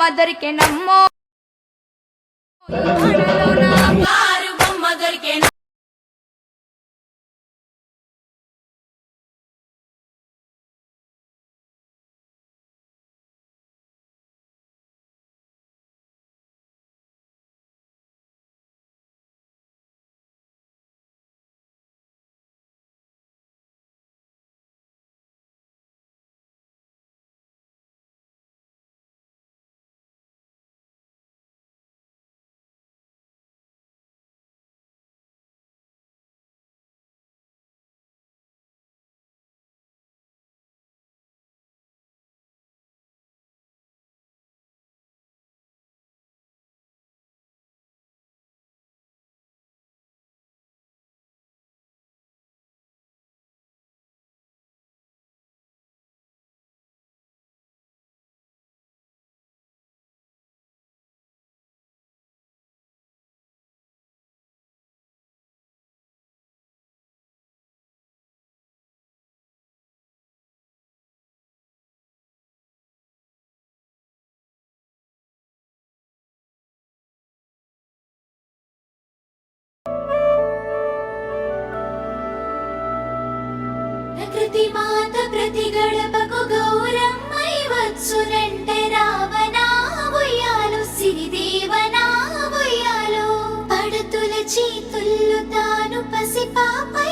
మదరికే నమ్మో. ప్రకృతి మాత ప్రతి గడపకు గౌరమ్మై వచ్చునంటే రావనా ఉయ్యాలు సిరిదేవనా ఉయ్యాలు పడతుల చేతుల్లో తాను పసి పాపై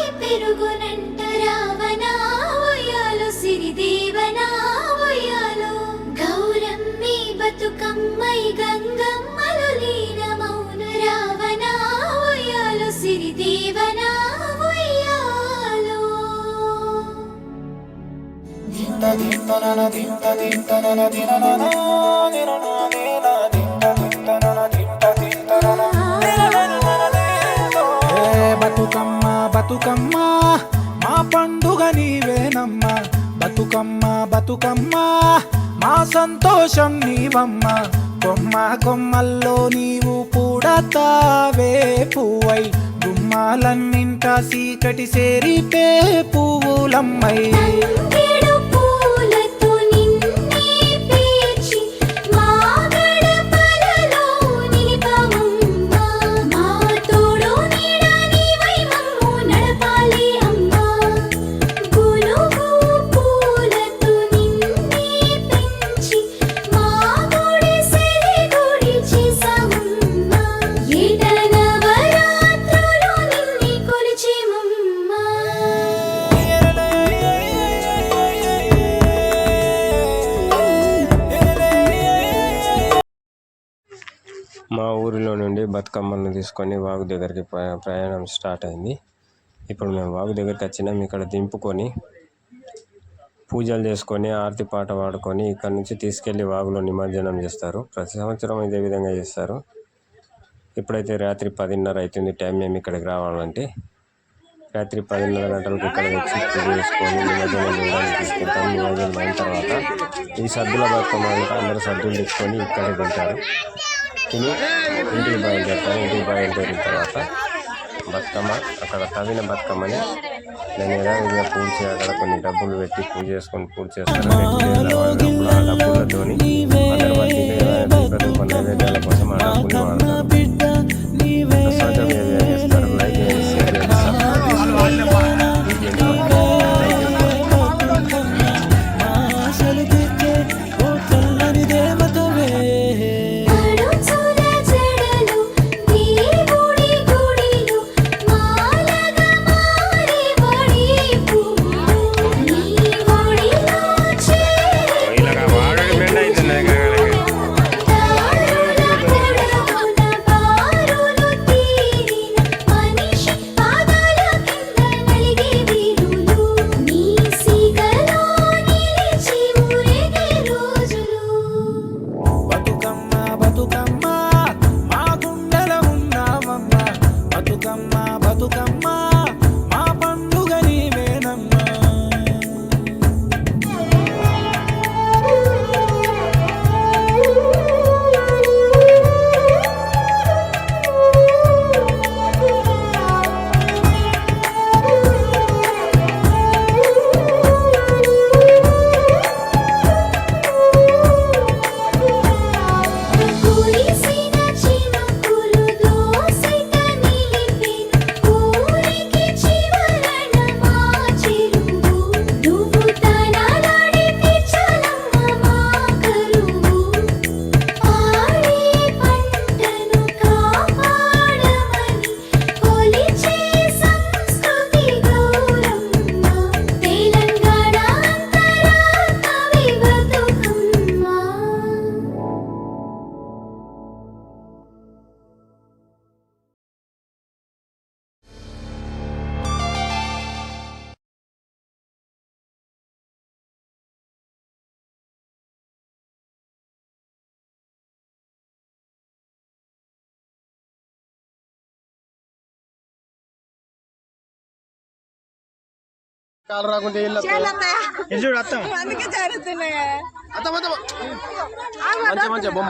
బతుకమ్మ బతుకమ్మ మా పండుగ నీవేనమ్మ. బతుకమ్మ బతుకమ్మ మా సంతోషం నీవమ్మ. కొమ్మ కొమ్మల్లో నీవు పూడతావే పువ్వై. గుమ్మాలన్నింట సీకటి సేరిపే పువ్వులమ్మై మా ఊరిలో నుండి బతుకమ్మలను తీసుకొని వాగు దగ్గరికి ప్రయాణం స్టార్ట్ అయింది. ఇప్పుడు మేము వాగు దగ్గరికి వచ్చినాం. ఇక్కడ దింపుకొని పూజలు చేసుకొని ఆరతి పాట పాడుకొని ఇక్కడ నుంచి తీసుకెళ్ళి వాగులో నిమజ్జనం చేస్తారు. ప్రతి సంవత్సరం ఇదే విధంగా చేస్తారు. ఇప్పుడైతే రాత్రి పదిన్నర అవుతుంది. టైం మేము ఇక్కడికి రావాలంటే రాత్రి పదిన్నర గంటలకు ఇక్కడ వచ్చి పూజ చేసుకొని నిమజ్జనం చేయడానికి తీసుకెళ్తాం. నిమజ్జనం అయిన తర్వాత ఈ సద్దుల బతుకమ్మ అందరూ సద్దులు తెచ్చుకొని ఇక్కడే తింటారు. తిని ఇంటికి బయలుదేరుతాం. ఇంటికి బయలుదేరిన తర్వాత బతుకమ్మ అక్కడ తవ్విన బతుకమ్మని దాని యథావిధిగా పూజ అక్కడ కొన్ని డబ్బులు పెట్టి పూజ చేసుకొని పూజ చేస్తారు డబ్బులతోని tu cama. కాలు రాకుంటే ఇల్లు ఇది చూడు అత్తం. మంచి మంచి బొమ్మ.